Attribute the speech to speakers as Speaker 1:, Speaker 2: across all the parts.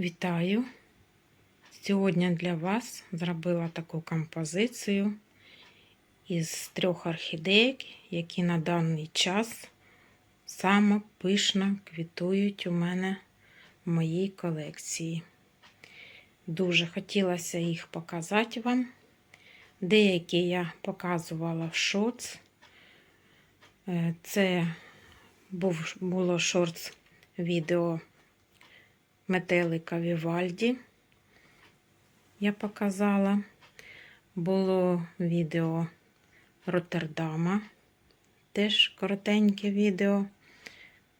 Speaker 1: Вітаю! Сьогодні для вас зробила таку композицію із трьох орхідеїк, які на даний час саме пишно квітують у мене в моїй колекції. Дуже хотілося їх показати вам. Деякі я показувала в шоц. Е, Це було шортс відео метелика Вівальді. Я показала. Було відео Роттердама. Теж коротеньке відео.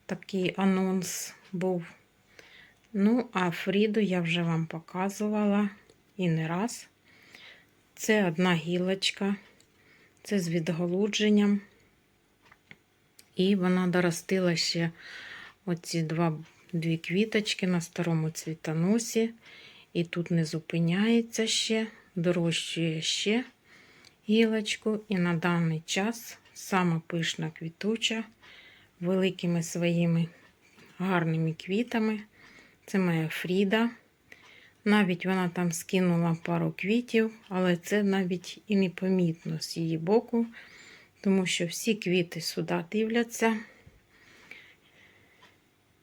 Speaker 1: Такий анонс був. Ну, а Фріду я вже вам показувала і не раз. Це одна гілочка, це з відголудженням. І вона доростила ще оці два, дві квіточки на старому цвітоносі. І тут не зупиняється ще, дорощує ще гілочку. І на даний час сама пишна квітуча, великими своїми гарними квітами. Це моя Фріда. Навіть вона там скинула пару квітів, але це навіть і не помітно з її боку, тому що всі квіти сюди дивляться.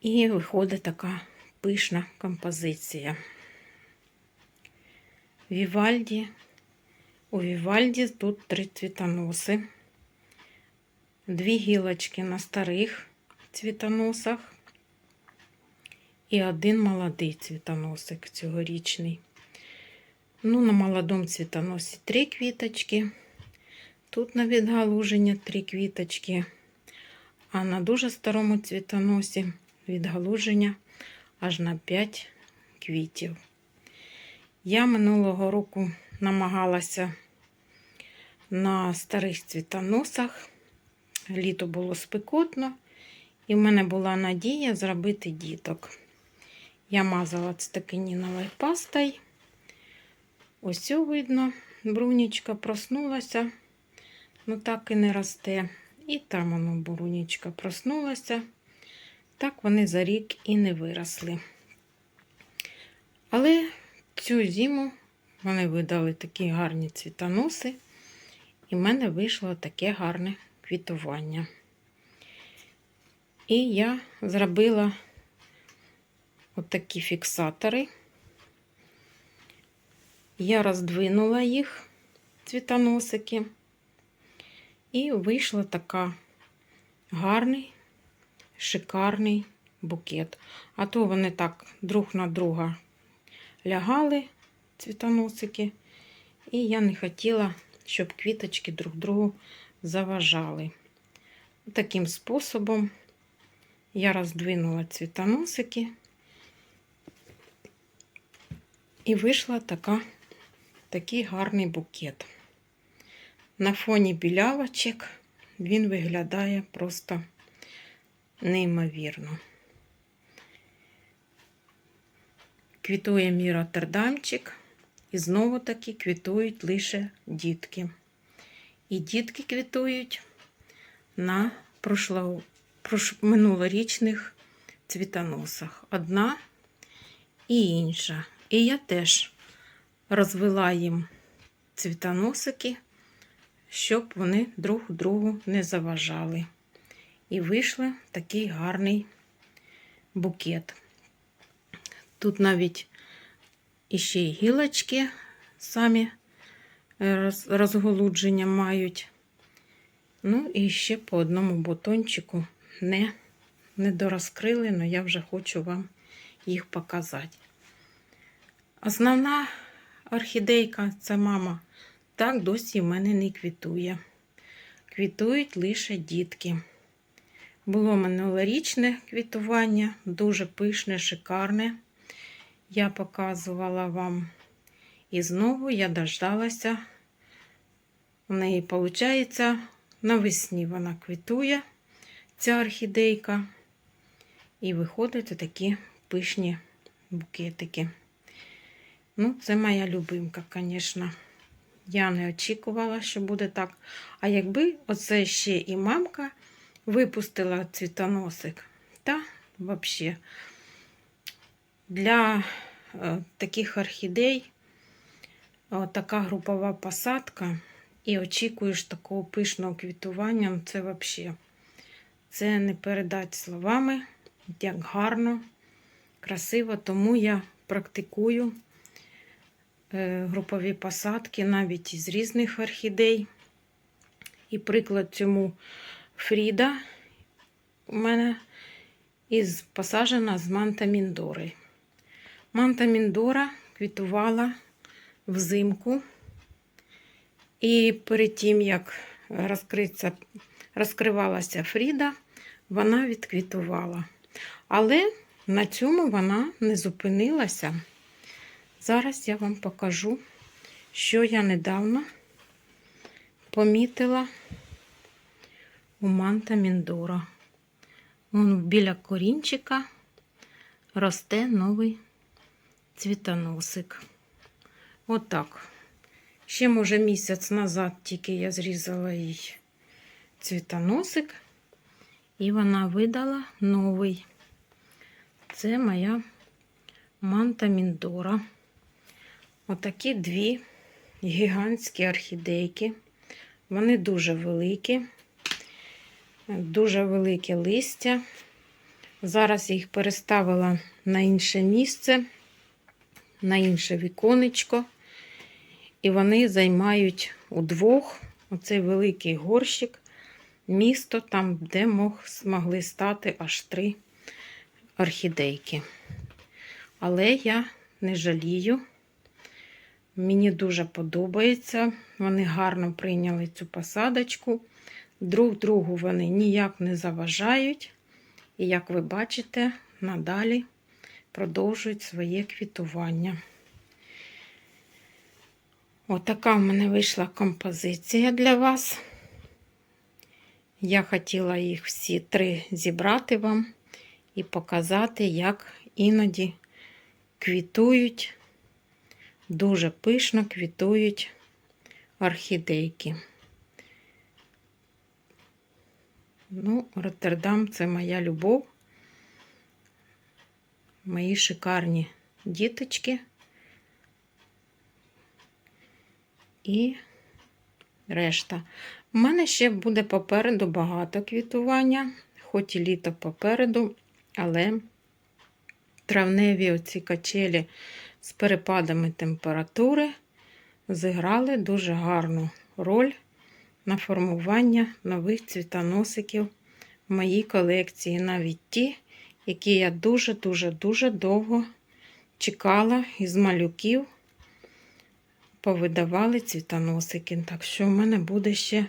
Speaker 1: І виходить така пишна композиція. Вівальді. У Вівальді тут три цвітоноси, дві гілочки на старих цвітоносах і один молодий цвітоносик цьогорічний. Ну, на молодому цвітоносі три квіточки. Тут на відгалуження три квіточки, а на дуже старому цвітоносі відгалуження аж на 5 квітів. Я минулого року намагалася на старих цвітоносах. Літо було спекотно, і в мене була надія зробити діток. Я мазала цитокиніновою пастою. Ось видно, брунічка проснулася, ну так і не росте. І там воно брунічка проснулася. Так вони за рік і не виросли. Але цю зиму вони видали такі гарні цвітоноси, і в мене вийшло таке гарне квітування. І я зробила отакі фіксатори. Я роздвинула їх, цвітоносики, і вийшла така гарний, шикарний букет. А то вони так друг на друга лягали, цвітоносики, і я не хотіла, щоб квіточки друг другу заважали. Таким способом я роздвинула цвітоносики. І вийшла така, такий гарний букет. На фоні білявочок він виглядає просто неймовірно. Квітує мій Роттердамчик, і знову таки квітують лише дітки. І дітки квітують на минулорічних цвітоносах. Одна і інша. І я теж розвела їм цвітоносики, щоб вони друг другу не заважали. І вийшли такий гарний букет. Тут навіть іще й гілочки самі розголудження мають. Ну, і ще по одному бутончику не, не дорозкрили, але я вже хочу вам їх показати. Основна орхідейка це мама. Так досі в мене не квітує. Квітують лише дітки. Було минулорічне квітування, дуже пишне, шикарне. Я показувала вам. І знову я дождалася. У неї, виходить, навесні вона квітує, ця орхідейка. І виходять такі пишні букетики. Ну, це моя любимка, звісно. Я не очікувала, що буде так. А якби оце ще і мамка випустила цвітоносик, та взагалі Для е, таких орхідей о, така групова посадка і очікуєш такого пишного квітування. Це взагалі це не передати словами, як гарно, красиво. Тому я практикую е, групові посадки навіть із різних орхідей. І приклад цьому Фріда у мене із посаджена з манта Міндори. Манта Міндора квітувала взимку. І перед тим, як розкривалася Фріда, вона відквітувала. Але на цьому вона не зупинилася. Зараз я вам покажу, що я недавно помітила у манта Міндора. Вон біля корінчика росте новий цвітоносик. Отак. Ще, може, місяць назад тільки я зрізала їй цвітоносик, і вона видала новий. Це моя манта Міндора. Отакі дві гігантські орхідейки. Вони дуже великі, дуже велике листя. Зараз їх переставила на інше місце, на інше віконечко. І вони займають удвох оцей великий горщик, місто, там, де мог, змогли стати аж три орхідейки. Але я не жалію. Мені дуже подобається. Вони гарно прийняли цю посадочку. Друг другу вони ніяк не заважають. І, як ви бачите, надалі продовжують своє квітування. Отака в мене вийшла композиція для вас. Я хотіла їх всі три зібрати вам і показати, як іноді квітують, дуже пишно квітують орхідейки. Ну, Роттердам це моя любов. Мої шикарні діточки. І решта. У мене ще буде попереду багато квітування, хоч і літо попереду, але травневі оці качелі з перепадами температури зіграли дуже гарну роль на формування нових цвітоносиків в моїй колекції. Навіть ті, які я дуже-дуже-дуже довго чекала із малюків, повидавали цвітоносики. Так що в мене буде ще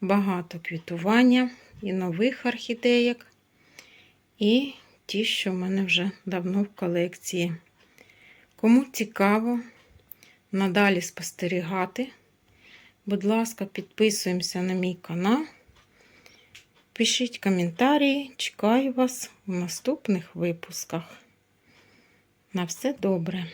Speaker 1: багато квітування і нових орхідеїк, і ті, що в мене вже давно в колекції. Кому цікаво надалі спостерігати, будь ласка, підписуємося на мій канал. Пишіть коментарі, чекаю вас у наступних випусках. На все добре!